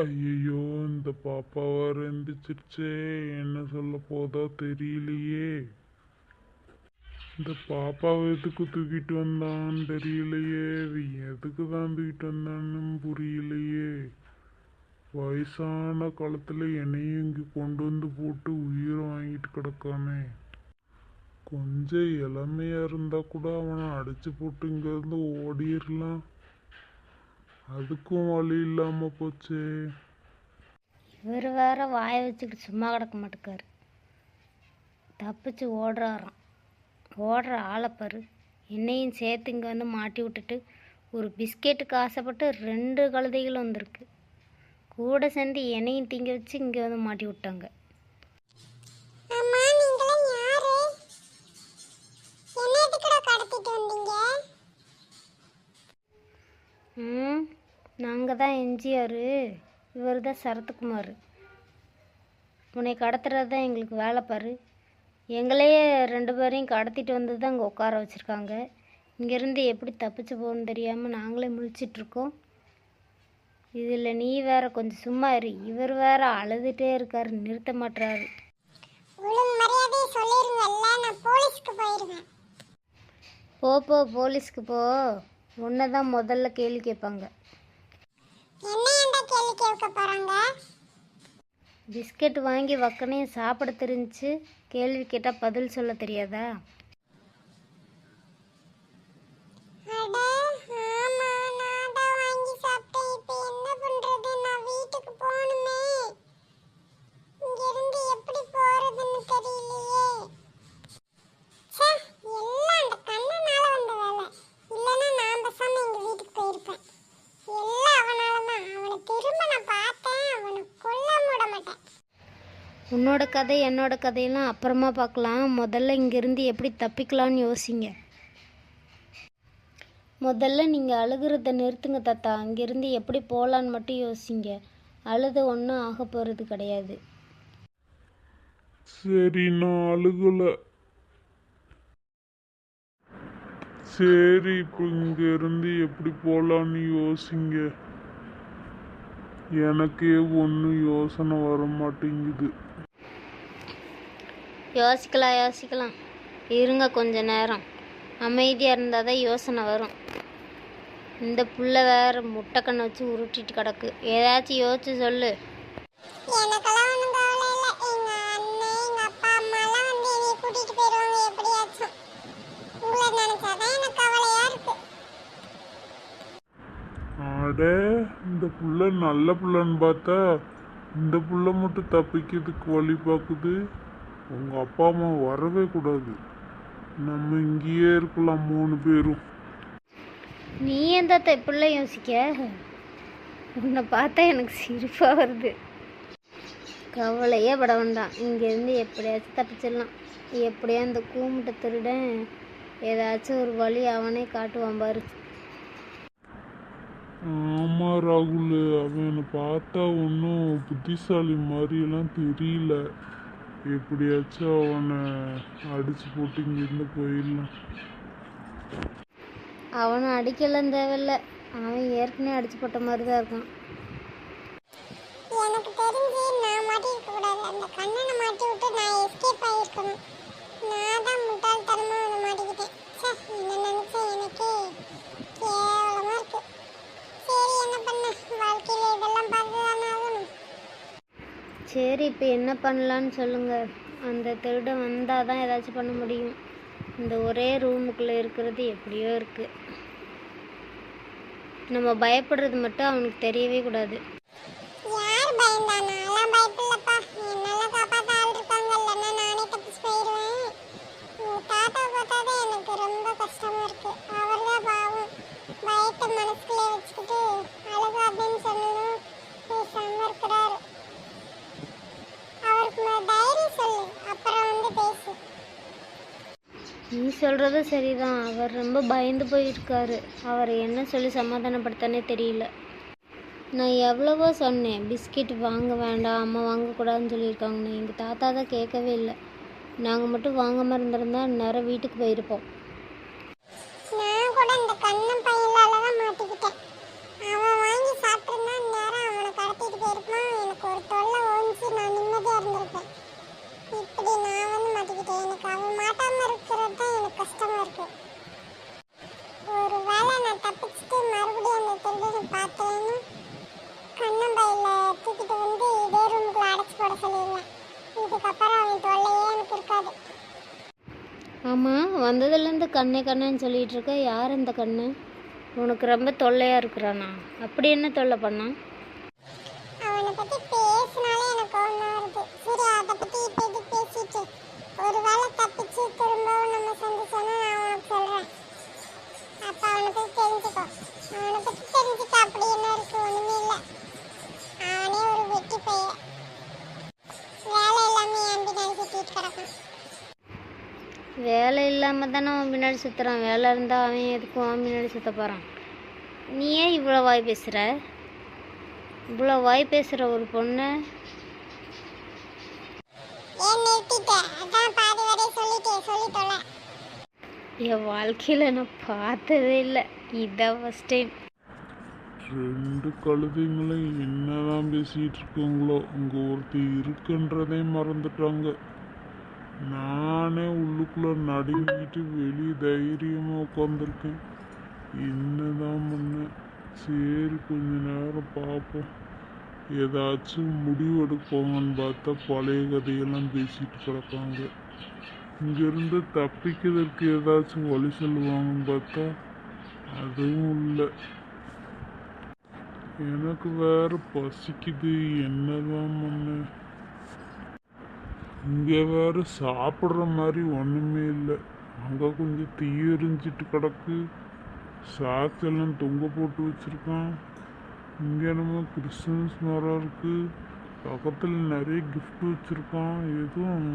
ஐயோ இந்த பாப்பா வேற எந்திரிச்சிருச்சே என்ன சொல்ல போதோ தெரியலையே. இந்த பாப்பாவை எதுக்கு தூக்கிட்டு வந்தான்னு தெரியலையே. இவன் எதுக்கு தான் தூக்கிட்டு வந்தான்னு புரியலையே. வயசான காலத்துல என்னையும் இங்கே கொண்டு வந்து போட்டு உயிரை வாங்கிட்டு கிடக்கானே. கொஞ்சம் இளமையா இருந்தா கூட அவனை அடிச்சு போட்டு இங்கேருந்து ஓடிடலாம் ஓடிரலாம். அதுக்கும் வழி இல்லாம போச்சே. இவர் வேற வாயை வச்சுக்கிட்டு சும்மா கிடக்க மாட்டேக்காரு. தப்பிச்சு ஓடுறாராம். ஓடுற ஆளை பாரு. என்னையும் சேர்த்து இங்கே வந்து மாட்டி விட்டுட்டு ஒரு பிஸ்கெட்டுக்கு ஆசைப்பட்டு ரெண்டு கழுதைகள் வந்திருக்கு. கூட சேர்ந்து என்னையும் திங்க வச்சு இங்கே வந்து மாட்டி விட்டாங்க. அம்மா நீங்களாம் யாரு? என்ன எதுக்குடா கடத்திட்டு வந்தீங்க? ம்? நாங்கள் தான் எம்ஜிஆர் இவர் தான் சரத்குமார். உன்னை கடத்துறது தான் எங்களுக்கு வேலை பாரு. எங்களையே ரெண்டு பேரையும் கடத்திட்டு வந்து தான் இங்கே உட்கார வச்சுருக்காங்க. இங்கேருந்து எப்படி தப்பிச்சு போகணும்னு தெரியாமல் நாங்களே முழிச்சிட்ருக்கோம். இதில் நீ வேற கொஞ்சம் சும்மா இரு. இவர் வேற அழுதுகிட்டே இருக்காரு நிறுத்த போயிருவேன். போ போ போலீஸ்க்கு போ. உன்னை தான் முதல்ல கேள்வி கேட்பாங்க என்ன ஏன்டா கேள்வி கேட்க போறாங்க பிஸ்கட் வாங்கி வக்கனையும் சாப்பிட தெரிஞ்சு கேள்வி கேட்டால் பதில் சொல்ல தெரியாதா அட ஆமா நான் தான் வாங்கி சாப்பிட்டேன் இப்போ என்ன பண்றது நான் வீட்டுக்கு போகணுமே இங்க இருந்து எப்படி போறதுன்னு தெரியலையே ச்சே எல்லாம் அந்த கண்ணனால வந்த வேலை இல்லைன்னா நான் பேசாம எங்க வீட்டுக்கு போயிருப்பேன் எல்லாம் அவனால தான் அவனை திரும்ப நான் பார்த்தேன் அவனை கொல்ல விட மாட்டேன் உன்னோட கதை என்னோட கதையெல்லாம் அப்புறமா பார்க்கலாம். முதல்ல இங்கேருந்து எப்படி தப்பிக்கலாம்னு யோசிங்க. முதல்ல நீங்கள் அழுகிறத நிறுத்துங்க தாத்தா. அங்கேருந்து எப்படி போகலான்னு மட்டும் யோசிங்க. அழுது ஒன்றும் ஆக போகிறது கிடையாது. சரி நான் அழுகல. சரி இப்போ இங்கேருந்து எப்படி போகலான்னு யோசிங்க. எனக்கே ஒன்றும் யோசனை வர மாட்டேங்குது யோசிக்கலாம் யோசிக்கலாம். இருங்க கொஞ்ச நேரம். அமைதியாக இருந்தால் தான் யோசனை வரும். இந்த புள்ள வேற முட்டைக்கண்ணை வச்சு உருட்டிட்டு கிடக்கு. ஏதாச்சும் யோசிச்சு சொல்லு. அட இந்த புள்ள நல்ல புள்ளன்னு பார்த்தா இந்த புள்ள மட்டும் தப்பிக்கிறதுக்கு வழி பார்க்குது. உங்க அப்பா அம்மா வரவே கூடாது. நம்ம இங்கேயே இருக்கலாம் மூணு பேரும். நீ எந்த இப்படிலாம் யோசிக்க? உன்னை பார்த்தா எனக்கு சிரிப்பாக வருது. கவலையே பட வேண்டாம். இங்கேருந்து எப்படியாச்சும் தப்பிச்சிடலாம். எப்படியா இந்த கூமுட்டை திருடன் ஏதாச்சும் ஒரு வழி அவனே காட்டுவான் பாரு. ஆமா ராகுல் அவன் பார்த்தா ஒன்றும் புத்திசாலி மாதிரியெல்லாம் தெரியல. எப்படியாச்சும் அவனை அடிச்சு போட்டு இங்கிருந்து போயிடலாம். அவனை அடிக்கலாம் தேவையில்ல. அவன் ஏற்கனவே அடிச்சு போட்ட மாதிரி தான் இருக்கான். எனக்கு தெரிஞ்சு நான் மாட்டிருக்க கூடாது. அந்த கண்ணனை மாட்டி விட்டு நான் எஸ்கேப் ஆகிருக்கணும் நான் தான் மாட்டிக்கிட்டேன். என்ன எனக்கே கேவலமா இருக்கு சரி என்ன பண்ண வாழ்க்கையில இதெல்லாம் பார்த்துதானே ஆகணும் சரி இப்போ என்ன பண்ணலான்னு சொல்லுங்கள் அந்த திருடன் வந்தால் தான் ஏதாச்சும் பண்ண முடியும். இந்த ஒரே ரூமுக்குள்ளே இருக்கிறது எப்படியோ இருக்குது நம்ம பயப்படுறது மட்டும் அவனுக்கு தெரியவே கூடாது. யார் பயந்தா? நான்லாம் பயப்படலப்பா. என்னெல்லாம் காப்பாற்ற ஆள் இருக்காங்க இல்லைன்னா நானே தப்பிச்சு போயிடுவேன் உங்க தாத்தா பார்த்தாதான் எனக்கு ரொம்ப கஷ்டமா இருக்கு அவர் தான் பாவம் பயத்தை மனசுக்குள்ளே வச்சுக்கிட்டு அழுகாதுன்னு சொன்னதும் பேசாம இருக்கிறாரு அவருக்கு ம- தைரியம் சொல்லு அப்புறம் வந்து பேசு நீ சொல்கிறது சரிதான். அவர் ரொம்ப பயந்து போயிருக்காரு. அவரை என்ன சொல்லி சமாதானப்படுத்தானே தெரியல. நான் எவ்வளவோ சொன்னேன். பிஸ்கெட் வாங்க வேண்டாம் அம்மா வாங்கக்கூடாதுன்னு சொல்லியிருக்காங்கண்ணே எங்கள் தாத்தா தான் கேட்கவே இல்லை. நாங்கள் மட்டும் வாங்காமல் இருந்திருந்தா நேரம் வீட்டுக்கு போயிருப்போம் நான் கூட இந்த கண்ணன் பையனால தான் மாட்டிக்கிட்டேன் அவன் வாங்கி சாப்பிட்டுருந்தா நேரம் அவனை கடத்திட்டு போயிருப்பான் மாட்டிக்கிட்டேன் எனக்கு அவன் மாட்டாம இருக்கிறது தான் எனக்கு கஷ்டமா இருக்கு ஒரு வேளை நான் தப்பிச்சுட்டு மறுபடியும் அந்த திருடனை பார்த்தேன்னு கண்ணம்பையில தூக்கிட்டு வந்து இதே ரூமுக்குள்ள அடைச்சு போட சொல்லிடுவேன் இதுக்கப்புறம் அவன் தொல்லையே எனக்கு இருக்காது. ஆமாம் வந்ததுலேருந்து கண்ணே கண்ணேன்னு சொல்லிட்டு இருக்க. யார் இந்த கண்ணு? உனக்கு ரொம்ப தொல்லையாக இருக்கிறானா? அப்படி என்ன தொல்லை பண்ணான்? வேலை இல்லாமல் தானே அவன் பின்னாடி சுற்றுறான் வேலை இருந்தால் அவன் எதுக்கும் அவன் பின்னாடி சுற்ற போகிறான் நீ ஏன் இவ்வளோ வாய் பேசுகிற இவ்வளோ வாய் பேசுகிற ஒரு பொண்ணை. என் வாழ்க்கையில் நான் பார்த்ததே இல்லை. இதான் ஃபஸ்ட் டைம் ரெண்டு கழுதைங்களும் என்னதான் பேசிட்டு இருக்குங்களோ அங்க ஒருத்தி இருக்குன்றதே மறந்துட்டாங்க. நானே உள்ளுக்குள்ள நடுங்கிட்டு வெளியே தைரியமா உட்காந்துருக்கேன் என்னதான் பண்ண சரி கொஞ்ச நேரம் பார்ப்போம். ஏதாச்சும் முடிவெடுப்போங்கன்னு பார்த்தா பழைய கதையெல்லாம் பேசிட்டு கிடப்பாங்க. இங்கேருந்து தப்பிக்கிறதுக்கு ஏதாச்சும் வழி சொல்லுவாங்கன்னு பார்த்தா அதுவும் இல்லை. எனக்கு வேற பசிக்குது. என்னதான் பண்ணேன் இங்கே வேற சாப்பிட்ற மாதிரி ஒன்றுமே இல்லை. அங்கே கொஞ்சம் தீ எரிஞ்சிட்டு கிடக்கு. சாக்கெல்லாம் தொங்க போட்டு வச்சுருக்கான். இங்கே நம்ம கிறிஸ்மஸ் மரம் இருக்குது பக்கத்தில் நிறைய கிஃப்ட் வச்சுருக்கான். எதுவும்